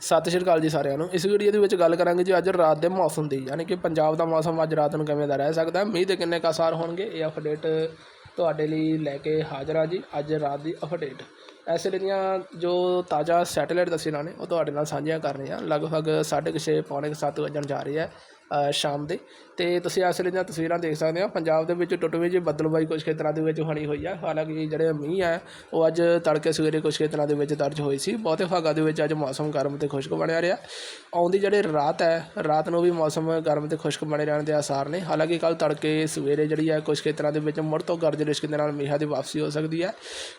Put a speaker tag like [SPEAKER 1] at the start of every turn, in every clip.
[SPEAKER 1] ਸਤਿ ਸ਼੍ਰੀ ਅਕਾਲ ਜੀ ਸਾਰਿਆਂ ਨੂੰ। ਇਸ ਵੀਡੀਓ ਦੇ ਵਿੱਚ ਗੱਲ ਕਰਾਂਗੇ ਜੀ ਅੱਜ ਰਾਤ ਦੇ ਮੌਸਮ ਦੀ, ਯਾਨੀ ਕਿ ਪੰਜਾਬ ਦਾ ਮੌਸਮ ਅੱਜ ਰਾਤ ਨੂੰ ਕਿਵੇਂ ਦਾ ਰਹਿ ਸਕਦਾ ਮੀਂਹ ਦੇ ਕਿੰਨੇ ਕੁ ਹੋਣਗੇ, ਇਹ ਅਪਡੇਟ ਤੁਹਾਡੇ ਲਈ ਲੈ ਕੇ ਹਾਜ਼ਰ ਹਾਂ ਜੀ ਅੱਜ ਰਾਤ ਦੀ ਅਪਡੇਟ ਇਸ ਵੇਲੇ ਦੀਆਂ ਜੋ ਤਾਜ਼ਾ ਸੈਟੇਲਾਈਟ ਤਸਵੀਰਾਂ ਨੇ, ਉਹ ਤੁਹਾਡੇ ਨਾਲ ਸਾਂਝੀਆਂ ਕਰ ਰਹੇ ਹਾਂ। ਲਗਭਗ 6:30 ਪੌਣੇ 7 ਵਜਣ ਜਾ ਰਹੀ ਹੈ ਸ਼ਾਮ ਦੇ। ਅਤੇ ਤੁਸੀਂ ਇਸ ਵੇਲੇ ਦੀਆਂ ਤਸਵੀਰਾਂ ਦੇਖ ਸਕਦੇ ਹੋ। ਪੰਜਾਬ ਦੇ ਵਿੱਚ ਟੁੱਟਵੀਂ ਜਿਹੀ ਬੱਦਲਬਾਈ ਕੁਝ ਖੇਤਰਾਂ ਦੇ ਵਿੱਚ ਹੋਣੀ ਹੋਈ ਹੈ ਹਾਲਾਂਕਿ ਜਿਹੜੇ ਮੀਂਹ ਹੈ ਉਹ ਅੱਜ ਤੜਕੇ ਸਵੇਰੇ ਕੁਝ ਖੇਤਰਾਂ ਦੇ ਵਿੱਚ ਦਰਜ ਹੋਈ ਸੀ। ਬਹੁਤੇ ਭਾਗਾਂ ਦੇ ਵਿੱਚ ਅੱਜ ਮੌਸਮ ਗਰਮ ਤੇ ਖੁਸ਼ਕ ਬਣਿਆ ਰਿਹਾ। ਆਉਂਦੀ ਜਿਹੜੇ ਰਾਤ ਹੈ, ਰਾਤ ਨੂੰ ਵੀ ਮੌਸਮ ਗਰਮ ਤੇ ਖੁਸ਼ਕ ਬਣੇ ਰਹਿਣ ਦੇ ਆਸਾਰ ਨੇ। ਹਾਲਾਂਕਿ ਕੱਲ ਤੜਕੇ ਸਵੇਰੇ ਜਿਹੜੀ ਹੈ ਕੁਝ ਖੇਤਰਾਂ ਦੇ ਵਿੱਚ ਮੁੜ ਤੋਂ ਗਰਜ ਰਿਸ਼ਕ ਦੇ ਨਾਲ ਮੀਂਹਾਂ ਦੀ ਵਾਪਸੀ ਹੋ ਸਕਦੀ ਹੈ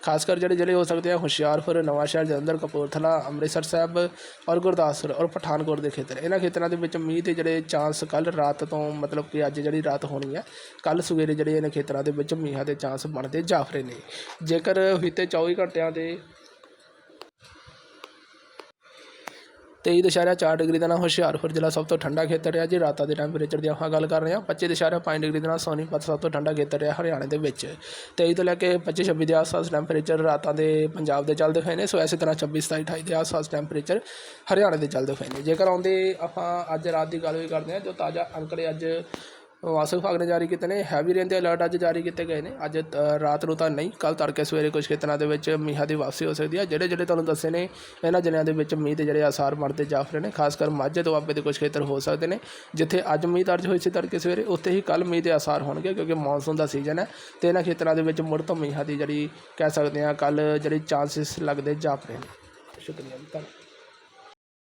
[SPEAKER 1] ਖਾਸ ਕਰ ਜਿਹੜੇ ਜ਼ਿਲ੍ਹੇ ਹੋ ਸਕਦੇ ਆ, ਹੁਸ਼ਿਆਰਪੁਰ, ਨਵਾਂਸ਼ਹਿਰ, ਜਲੰਧਰ, ਕਪੂਰਥਲਾ, ਅੰਮ੍ਰਿਤਸਰ ਸਾਹਿਬ ਔਰ ਗੁਰਦਾਸਪੁਰ ਔਰ ਪਠਾਨਕੋਟ ਦੇ ਖੇਤਰ। ਇਹਨਾਂ ਖੇਤਰਾਂ ਦੇ ਵਿੱਚ ਮੀਂਹ ਦੇ ਜਿਹੜੇ ਚਾਂਸ ਕੱਲ ਰਾਤ ਤੋਂ ਮਤਲਬ ਕਿ ਅੱਜ ਜਿਹੜੀ ਰਾਤ ਹੋਣੀ ਹੈ ਕੱਲ ਸਵੇਰੇ ਜਿਹੜੇ ਇਹਨਾਂ ਖੇਤਰਾਂ ਦੇ ਵਿੱਚ ਮੀਂਹਾਂ ਦੇ ਚਾਂਸ ਬਣਦੇ ਜਾਫਰੇ ਨੇ। ਜੇਕਰ ਬੀਤੇ 24 ਘੰਟਿਆਂ ਦੇ 23 ਦਸ਼ਾਰਾ 4 ਡਿਗਰੀ ਦੇ ਨਾਲ ਹੁਸ਼ਿਆਰਪੁਰ ਜ਼ਿਲ੍ਹਾ ਸਭ ਤੋਂ ਠੰਡਾ ਖੇਤਰ ਰਿਹਾ ਜੀ ਰਾਤਾਂ ਦੇ ਟੈਂਪਰੇਚਰ ਦੀ ਆਪਾਂ ਗੱਲ ਕਰ ਰਹੇ ਹਾਂ 25 ਦਸ਼ਾਰਾ 5 ਡਿਗਰੀ ਦੇ ਨਾਲ ਸੋਨੀਪਤ ਸਭ ਤੋਂ ਠੰਡਾ ਖੇਤਰ ਰਿਹਾ ਹਰਿਆਣਾ ਦੇ ਵਿੱਚ। 23 ਤੋਂ ਲੈ ਕੇ 25 26 ਦੇ ਆਸ-ਪਾਸ ਟੈਂਪਰੇਚਰ ਰਾਤਾਂ ਦੇ ਪੰਜਾਬ ਦੇ ਚੱਲਦੇ ਹੋਏ ਨੇ, ਸੋ ਇਸੇ ਤਰ੍ਹਾਂ 26 27 28 ਦੇ ਆਸ-ਪਾਸ ਟੈਂਪਰੇਚਰ ਹਰਿਆਣੇ ਦੇ ਚੱਲਦੇ ਹੋਏ ਨੇ। ਜੇਕਰ ਆਉਂਦੇ ਆਪਾਂ ਅੱਜ ਰਾਤ ਦੀ ਗੱਲ ਵੀ ਕਰਦੇ ਹਾਂ, ਜੋ ਤਾਜ਼ਾ ਅੰਕੜੇ ਅੱਜ ਮੌਸਮ ਵਿਭਾਗ ਨੇ ਜਾਰੀ ਕੀਤੇ ਨੇ। ਹੈਵੀ ਰੇਨ ਦੇ ਅਲਰਟ ਅੱਜ ਜਾਰੀ ਕੀਤੇ ਗਏ ਨੇ। ਅੱਜ ਰਾਤ ਨੂੰ ਤਾਂ ਨਹੀਂ ਕੱਲ ਤੜਕੇ ਸਵੇਰੇ ਕੁਝ ਖੇਤਰਾਂ ਦੇ ਵਿੱਚ ਮੀਂਹਾਂ ਦੀ ਵਾਪਸੀ ਹੋ ਸਕਦੀ ਹੈ। ਜਿਹੜੇ ਜਿਹੜੇ ਤੁਹਾਨੂੰ ਦੱਸੇ ਨੇ, ਇਹਨਾਂ ਜ਼ਿਲ੍ਹਿਆਂ ਦੇ ਵਿੱਚ ਮੀਂਹ ਦੇ ਜਿਹੜੇ ਆਸਾਰ ਬਣਦੇ ਜਾਫ ਰਹੇ ਨੇ, ਖਾਸ ਕਰ ਮਾਝੇ ਦੁਆਬੇ ਦੇ ਕੁਝ ਖੇਤਰ ਹੋ ਸਕਦੇ ਨੇ, ਜਿੱਥੇ ਅੱਜ ਮੀਂਹ ਦਰਜ ਹੋਈ ਸੀ ਤੜਕੇ ਸਵੇਰੇ, ਉੱਥੇ ਹੀ ਕੱਲ ਮੀਂਹ ਦੇ ਆਸਾਰ ਹੋਣਗੇ, ਕਿਉਂਕਿ ਮੌਨਸੂਨ ਦਾ ਸੀਜ਼ਨ ਹੈ ਤੇ ਇਹਨਾਂ ਖੇਤਰਾਂ ਦੇ ਵਿੱਚ ਮੁੜ ਤੋਂ ਮੀਂਹਾਂ ਦੀ ਜਿਹੜੀ ਕਹਿ ਸਕਦੇ ਹਾਂ ਕੱਲ ਜਿਹੜੇ ਚਾਂਸਸ ਲੱਗਦੇ ਜਾਫ ਰਹੇ ਨੇ। ਸ਼ੁਕਰੀਆ ਜੀ, ਧੰਨਵਾਦ।